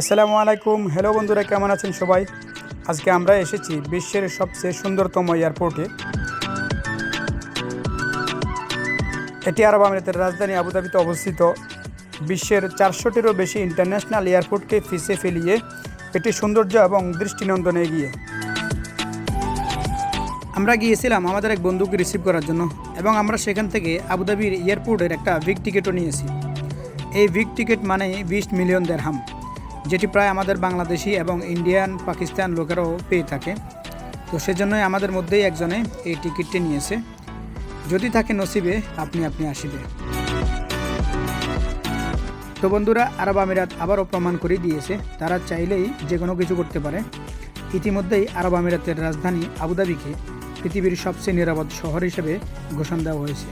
আসসালামু আলাইকুম। হ্যালো বন্ধুরা, কেমন আছেন সবাই? আজকে আমরা এসেছি বিশ্বের সবচেয়ে সুন্দরতম এয়ারপোর্টে। এটি আরব আমিরাতের রাজধানী আবুধাবিতে অবস্থিত। বিশ্বের চারশোটিরও বেশি ইন্টারন্যাশনাল এয়ারপোর্টকে ফিসে ফেলিয়ে এটি সৌন্দর্য এবং দৃষ্টিনন্দনে এগিয়ে। আমরা গিয়েছিলাম আমাদের এক বন্ধুকে রিসিভ করার জন্য এবং আমরা সেখান থেকে আবুধাবির এয়ারপোর্টের একটা ভিক টিকিটও নিয়েছি। এই ভিক টিকিট মানে বিশ মিলিয়ন দেড়হাম যেটি প্রায় আমাদের বাংলাদেশি এবং ইন্ডিয়ান পাকিস্তান লোকেরাও পেয়ে থাকে। তো সেজন্যই আমাদের মধ্যেই একজনে এই টিকিটটি নিয়েছে। যদি থাকে নসিবে, আপনি আপনি আসিবে। তো বন্ধুরা, আরব আমিরাত আবারও প্রমাণ করে দিয়েছে, তারা চাইলেই যে কোনো কিছু করতে পারে। ইতিমধ্যেই আরব আমিরাতের রাজধানী আবুধাবিকে পৃথিবীর সবচেয়ে নিরাপদ শহর হিসেবে ঘোষণা দেওয়া হয়েছে।